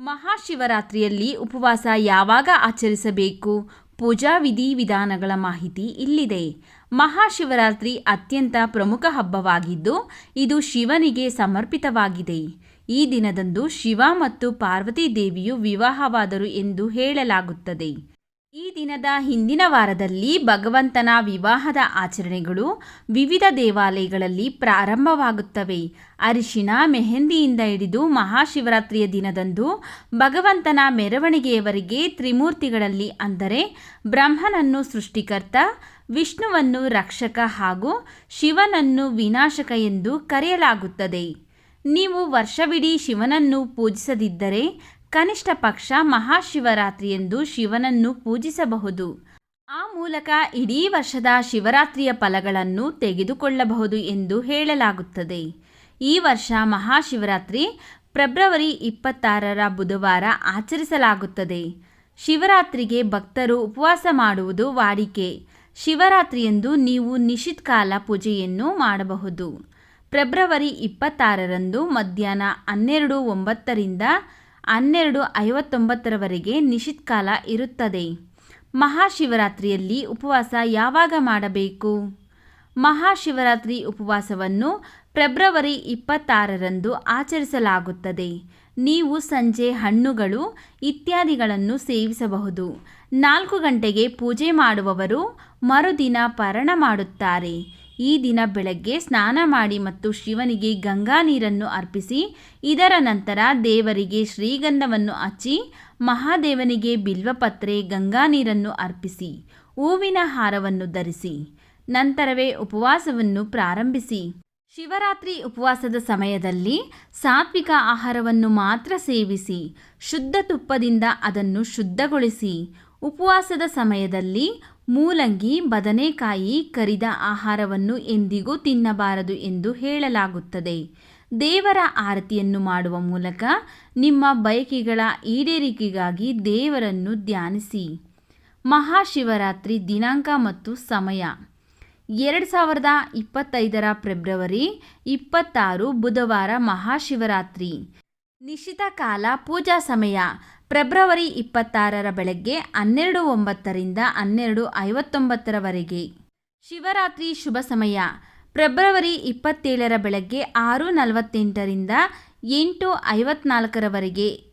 ಮಹಾಶಿವರಾತ್ರಿಯಲ್ಲಿ ಉಪವಾಸ ಯಾವಾಗ ಆಚರಿಸಬೇಕು? ಪೂಜಾ ವಿಧಿ ವಿಧಾನಗಳ ಮಾಹಿತಿ ಇಲ್ಲಿದೆ. ಮಹಾಶಿವರಾತ್ರಿ ಅತ್ಯಂತ ಪ್ರಮುಖ ಹಬ್ಬವಾಗಿದ್ದು, ಇದು ಶಿವನಿಗೆ ಸಮರ್ಪಿತವಾಗಿದೆ. ಈ ದಿನದಂದು ಶಿವ ಮತ್ತು ಪಾರ್ವತಿ ದೇವಿಯು ವಿವಾಹವಾದರು ಎಂದು ಹೇಳಲಾಗುತ್ತದೆ. ಈ ದಿನದ ಹಿಂದಿನ ವಾರದಲ್ಲಿ ಭಗವಂತನ ವಿವಾಹದ ಆಚರಣೆಗಳು ವಿವಿಧ ದೇವಾಲಯಗಳಲ್ಲಿ ಪ್ರಾರಂಭವಾಗುತ್ತವೆ. ಅರಿಶಿನ ಮೆಹಂದಿಯಿಂದ ಹಿಡಿದು ಮಹಾಶಿವರಾತ್ರಿಯ ದಿನದಂದು ಭಗವಂತನ ಮೆರವಣಿಗೆಯವರೆಗೆ ತ್ರಿಮೂರ್ತಿಗಳಲ್ಲಿ ಅಂದರೆ ಬ್ರಹ್ಮನನ್ನು ಸೃಷ್ಟಿಕರ್ತ, ವಿಷ್ಣುವನ್ನು ರಕ್ಷಕ ಹಾಗೂ ಶಿವನನ್ನು ವಿನಾಶಕ ಎಂದು ಕರೆಯಲಾಗುತ್ತದೆ. ನೀವು ವರ್ಷವಿಡೀ ಶಿವನನ್ನು ಪೂಜಿಸದಿದ್ದರೆ ಕನಿಷ್ಠ ಪಕ್ಷ ಮಹಾಶಿವರಾತ್ರಿಯೆಂದು ಶಿವನನ್ನು ಪೂಜಿಸಬಹುದು. ಆ ಮೂಲಕ ಇಡೀ ವರ್ಷದ ಶಿವರಾತ್ರಿಯ ಫಲಗಳನ್ನು ತೆಗೆದುಕೊಳ್ಳಬಹುದು ಎಂದು ಹೇಳಲಾಗುತ್ತದೆ. ಈ ವರ್ಷ ಮಹಾಶಿವರಾತ್ರಿ ಫೆಬ್ರವರಿ ಇಪ್ಪತ್ತಾರರ ಬುಧವಾರ ಆಚರಿಸಲಾಗುತ್ತದೆ. ಶಿವರಾತ್ರಿಗೆ ಭಕ್ತರು ಉಪವಾಸ ಮಾಡುವುದು ವಾಡಿಕೆ. ಶಿವರಾತ್ರಿಯಂದು ನೀವು ನಿಶಿತ್ಕಾಲ ಪೂಜೆಯನ್ನು ಮಾಡಬಹುದು. ಫೆಬ್ರವರಿ ಇಪ್ಪತ್ತಾರರಂದು ಮಧ್ಯಾಹ್ನ ಹನ್ನೆರಡು ಒಂಬತ್ತರಿಂದ ಹನ್ನೆರಡು ಐವತ್ತೊಂಬತ್ತರವರೆಗೆ ನಿಶಿತ್ಕಾಲ ಇರುತ್ತದೆ. ಮಹಾಶಿವರಾತ್ರಿಯಲ್ಲಿ ಉಪವಾಸ ಯಾವಾಗ ಮಾಡಬೇಕು? ಮಹಾಶಿವರಾತ್ರಿ ಉಪವಾಸವನ್ನು ಫೆಬ್ರವರಿ ಇಪ್ಪತ್ತಾರರಂದು ಆಚರಿಸಲಾಗುತ್ತದೆ. ನೀವು ಸಂಜೆ ಹಣ್ಣುಗಳು, ಇತ್ಯಾದಿಗಳನ್ನು ಸೇವಿಸಬಹುದು. ನಾಲ್ಕು ಗಂಟೆಗೆ ಪೂಜೆ ಮಾಡುವವರು ಮರುದಿನ ಪರಣ ಮಾಡುತ್ತಾರೆ. ಈ ದಿನ ಬೆಳಗ್ಗೆ ಸ್ನಾನ ಮಾಡಿ ಮತ್ತು ಶಿವನಿಗೆ ಗಂಗಾ ನೀರನ್ನು ಅರ್ಪಿಸಿ, ಇದರ ನಂತರ ದೇವರಿಗೆ ಶ್ರೀಗಂಧವನ್ನು ಹಚ್ಚಿ, ಮಹಾದೇವನಿಗೆ ಬಿಲ್ವಪತ್ರೆ, ಗಂಗಾ ನೀರನ್ನು ಅರ್ಪಿಸಿ, ಹೂವಿನ ಹಾರವನ್ನು ಧರಿಸಿ, ನಂತರವೇ ಉಪವಾಸವನ್ನು ಪ್ರಾರಂಭಿಸಿ. ಶಿವರಾತ್ರಿ ಉಪವಾಸದ ಸಮಯದಲ್ಲಿ ಸಾತ್ವಿಕ ಆಹಾರವನ್ನು ಮಾತ್ರ ಸೇವಿಸಿ, ಶುದ್ಧ ತುಪ್ಪದಿಂದ ಅದನ್ನು ಶುದ್ಧಗೊಳಿಸಿ, ಉಪವಾಸದ ಸಮಯದಲ್ಲಿ ಮೂಲಂಗಿ, ಬದನೆಕಾಯಿ ಕರಿದ ಆಹಾರವನ್ನು ಎಂದಿಗೂ ತಿನ್ನಬಾರದು ಎಂದು ಹೇಳಲಾಗುತ್ತದೆ. ದೇವರ ಆರತಿಯನ್ನು ಮಾಡುವ ಮೂಲಕ ನಿಮ್ಮ ಬಯಕೆಗಳ ಈಡೇರಿಕೆಗಾಗಿ ದೇವರನ್ನು ಧ್ಯಾನಿಸಿ. ಮಹಾಶಿವರಾತ್ರಿ ದಿನಾಂಕ ಮತ್ತು ಸಮಯ. ಎರಡು ಸಾವಿರದ ಇಪ್ಪತ್ತೈದರ ಫೆಬ್ರವರಿ ಇಪ್ಪತ್ತಾರು ಬುಧವಾರ ಮಹಾಶಿವರಾತ್ರಿ. ನಿಶ್ಚಿತ ಕಾಲ ಪೂಜಾ ಸಮಯ. ಫೆಬ್ರವರಿ ಇಪ್ಪತ್ತಾರರ ಬೆಳಗ್ಗೆ ಹನ್ನೆರಡು ಒಂಬತ್ತರಿಂದ ಹನ್ನೆರಡು ಐವತ್ತೊಂಬತ್ತರವರೆಗೆ. ಶಿವರಾತ್ರಿ ಶುಭ ಸಮಯ. ಫೆಬ್ರವರಿ ಇಪ್ಪತ್ತೇಳರ ಬೆಳಗ್ಗೆ ಆರು ನಲವತ್ತೆಂಟರಿಂದ ಎಂಟು ಐವತ್ನಾಲ್ಕರವರೆಗೆ